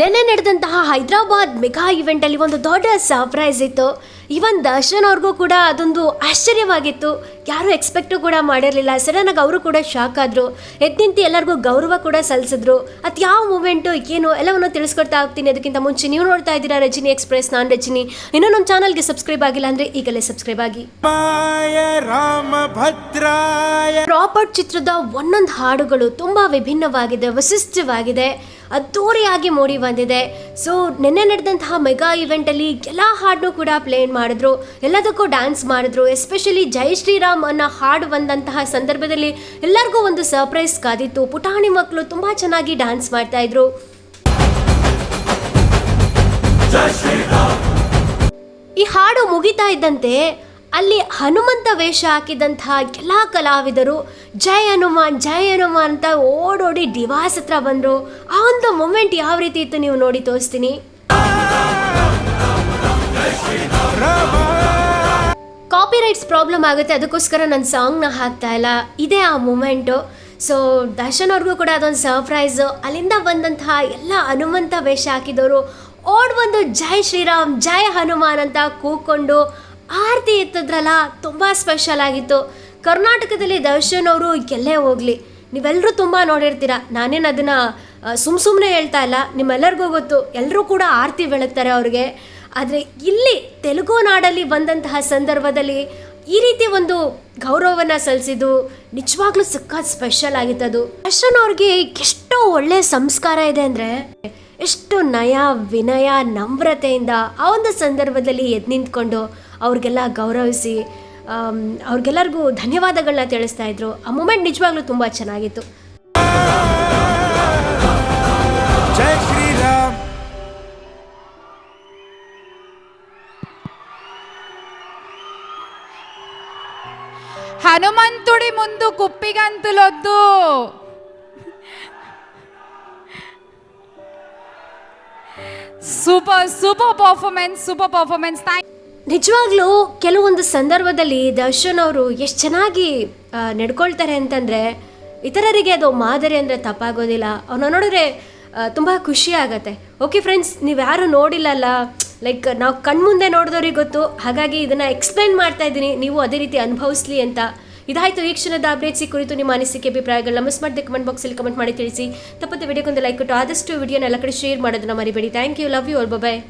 ನೆನ್ನೆ ನಡೆದಂತಹ ಹೈದರಾಬಾದ್ ಮೆಗಾ ಇವೆಂಟಲ್ಲಿ ಒಂದು ದೊಡ್ಡ ಸರ್ಪ್ರೈಸ್ ಇತ್ತು. ಇವನ್ ದರ್ಶನ್ ಅವ್ರಿಗೂ ಕೂಡ ಅದೊಂದು ಆಶ್ಚರ್ಯವಾಗಿತ್ತು. ಯಾರು ಎಕ್ಸ್ಪೆಕ್ಟು ಕೂಡ ಮಾಡಿರಲಿಲ್ಲ. ಸಡನ್ನಾಗಿ ಅವರು ಕೂಡ ಶಾಕ್ ಆದರು. ಎದ್ದು ನಿಂತು ಎಲ್ಲರಿಗೂ ಗೌರವ ಕೂಡ ಸಲ್ಲಿಸಿದ್ರು ಅದು ಯಾವ ಮೂಮೆಂಟು ಏನು ಎಲ್ಲವನ್ನು ತಿಳಿಸ್ಕೊಡ್ತಾ ಹೋಗ್ತೀನಿ. ಅದಕ್ಕಿಂತ ಮುಂಚೆ ನೀವು ನೋಡ್ತಾ ಇದ್ದೀರಾ ರಜಿನಿ ಎಕ್ಸ್ಪ್ರೆಸ್ ನಾನು ರಜಿನಿ. ಇನ್ನೂ ನಮ್ಮ ಚಾನಲ್ಗೆ ಸಬ್ಸ್ಕ್ರೈಬ್ ಆಗಿಲ್ಲ ಅಂದರೆ ಈಗಲೇ ಸಬ್ಸ್ಕ್ರೈಬ್ ಆಗಿ. ರಾಬರ್ಟ್ ಪ್ರಾಪರ್ಟ್ ಚಿತ್ರದ ಒಂದೊಂದು ಹಾಡುಗಳು ತುಂಬ ವಿಭಿನ್ನವಾಗಿದೆ ವಿಶಿಷ್ಟವಾಗಿದೆ ಅದ್ದೂರಿಯಾಗಿ ಮೂಡಿ ಬಂದಿದೆ. ಸೊ ನಿನ್ನೆ ನಡೆದಂತಹ ಮೆಗಾ ಇವೆಂಟಲ್ಲಿ ಎಲ್ಲ ಹಾಡನ್ನು ಕೂಡ ಪ್ಲೇ ಮಾಡಿದ್ರು ಎಲ್ಲದಕ್ಕೂ ಡ್ಯಾನ್ಸ್ ಮಾಡಿದ್ರು ಎಸ್ಪೆಷಲಿ ಜೈ ಶ್ರೀರಾಮ್ ಅನ್ನೋ ಹಾಡು ಬಂದಂತಹ ಸಂದರ್ಭದಲ್ಲಿ ಎಲ್ಲರಿಗೂ ಒಂದು ಸರ್ಪ್ರೈಸ್ ಕಾದಿತ್ತು. ಪುಟಾಣಿ ಮಕ್ಕಳು ತುಂಬ ಚೆನ್ನಾಗಿ ಡ್ಯಾನ್ಸ್ ಮಾಡ್ತಾ ಇದ್ರು. ಈ ಹಾಡು ಮುಗಿತಾ ಇದ್ದಂತೆ ಅಲ್ಲಿ ಹನುಮಂತ ವೇಷ ಹಾಕಿದಂತಹ ಎಲ್ಲ ಕಲಾವಿದರು ಜೈ ಹನುಮಾನ್ ಜೈ ಹನುಮಾನ್ ಅಂತ ಓಡೋಡಿ ಡಿವಾಸ್ ಹತ್ರ ಬಂದರು. ಆ ಒಂದು ಮೂಮೆಂಟ್ ಯಾವ ರೀತಿ ಇತ್ತು ನೀವು ನೋಡಿ ತೋರಿಸ್ತೀನಿ. ಕಾಪಿ ರೈಟ್ಸ್ ಪ್ರಾಬ್ಲಮ್ ಆಗುತ್ತೆ, ಅದಕ್ಕೋಸ್ಕರ ನನ್ನ ಸಾಂಗ್ನ ಹಾಕ್ತಾ ಇಲ್ಲ. ಇದೇ ಆ ಮೂಮೆಂಟು ಸೊ ದರ್ಶನ್ ಅವ್ರಿಗೂ ಕೂಡ ಅದೊಂದು ಸರ್ಪ್ರೈಸು ಅಲ್ಲಿಂದ ಬಂದಂತಹ ಎಲ್ಲ ಹನುಮಂತ ವೇಷ ಹಾಕಿದವರು. ಓಡ್ ಬಂದು ಜೈ ಶ್ರೀರಾಮ್, ಜೈ ಹನುಮಾನ್ ಅಂತ ಕೂಕೊಂಡು ಆರತಿ ಎತ್ತಿದ್ರಲ್ಲ, ತುಂಬ ಸ್ಪೆಷಲ್ ಆಗಿತ್ತು. ಕರ್ನಾಟಕದಲ್ಲಿ ದರ್ಶನ್ ಅವರು ಎಲ್ಲೇ ಹೋಗಲಿ ನೀವೆಲ್ಲರೂ ತುಂಬ ನೋಡಿರ್ತೀರ. ನಾನೇನು ಅದನ್ನು ಸುಮ್ಮ ಸುಮ್ಮನೆ ಹೇಳ್ತಾ ಇಲ್ಲ, ನಿಮ್ಮೆಲ್ಲರಿಗೂ ಗೊತ್ತು. ಎಲ್ಲರೂ ಕೂಡ ಆರತಿ ಬೆಳಗ್ತಾರೆ ಅವ್ರಿಗೆ. ಆದರೆ ಇಲ್ಲಿ ತೆಲುಗು ನಾಡಲ್ಲಿ ಬಂದಂತಹ ಸಂದರ್ಭದಲ್ಲಿ ಈ ರೀತಿ ಒಂದು ಗೌರವವನ್ನು ಸಲ್ಲಿಸಿದ್ದು ನಿಜವಾಗ್ಲೂ ಸಖತ್ ಸ್ಪೆಷಲ್ ಆಗಿತ್ತು ಅದು ದರ್ಶನ್ ಅವ್ರಿಗೆ ಎಷ್ಟೋ ಒಳ್ಳೆ ಸಂಸ್ಕಾರ ಇದೆ ಅಂದರೆ ಎಷ್ಟು ನಯ, ವಿನಯ, ನಮ್ರತೆಯಿಂದ ಆ ಒಂದು ಸಂದರ್ಭದಲ್ಲಿ ಎದ್ದು ನಿಂತ್ಕೊಂಡು ಅವ್ರಿಗೆಲ್ಲ ಗೌರವಿಸಿ ಅವ್ರಿಗೆಲ್ಲರಿಗೂ ಧನ್ಯವಾದಗಳನ್ನ ತಿಳಿಸ್ತಾ ಇದ್ರು. ಆ ಮೂಮೆಂಟ್ ನಿಜವಾಗ್ಲೂ ತುಂಬ ಚೆನ್ನಾಗಿತ್ತು. హనుమంతుడి ముందు కుప్పిగంతులొద్దు super super performance super performance thank ನಿಜವಾಗ್ಲೂ ಕೆಲವೊಂದು ಸಂದರ್ಭದಲ್ಲಿ ದರ್ಶನ್ ಅವರು ಎಷ್ಟು ಚೆನ್ನಾಗಿ ಆ, ನಡ್ಕೊಳ್ತಾರೆ ಅಂತಂದರೆ ಇತರರಿಗೆ ಅದು ಮಾದರಿ ಅಂದರೆ ತಪ್ಪಾಗೋದಿಲ್ಲ ಅವನ್ನ ನೋಡಿದ್ರೆ ತುಂಬ ಖುಷಿ ಆಗತ್ತೆ ಓಕೆ ಫ್ರೆಂಡ್ಸ್ ನೀವು ಯಾರು ನೋಡಿಲ್ಲಲ್ಲ ಲೈಕ್ ನಾವು ಕಣ್ಮುಂದೆ ನೋಡಿದವ್ರಿಗೆ ಗೊತ್ತು. ಹಾಗಾಗಿ ಇದನ್ನು ಎಕ್ಸ್ಪ್ಲೈನ್ ಮಾಡ್ತಾ ಇದ್ದೀನಿ. ನೀವು ಅದೇ ರೀತಿ ಅನುಭವಿಸ್ಲಿ ಅಂತ. ಇದಾಯಿತು ಈ ಕ್ಷಣದ ಅಪ್ಡೇಟ್ಸಿ ಕುರಿತು ನಿಮ್ಮ ಅನಿಸಿಕೆ, ಅಭಿಪ್ರಾಯಗಳನ್ನ ಮಿಸ್ ಮಾಡಿದೆ ಕಮೆಂಟ್ ಬಾಕ್ಸಲ್ಲಿ ಕಮೆಂಟ್ ಮಾಡಿ ತಿಳಿಸಿ. ತಪ್ಪದೆ ವಿಡಿಯೋಗೊಂದು ಲೈಕ್ ಕೊಟ್ಟು ಆದಷ್ಟು ವಿಡಿಯೋನ ಎಲ್ಲ ಕಡೆ ಶೇರ್ ಮಾಡೋದನ್ನ ಮರಿಬೇಡಿ. Thank you love you all bye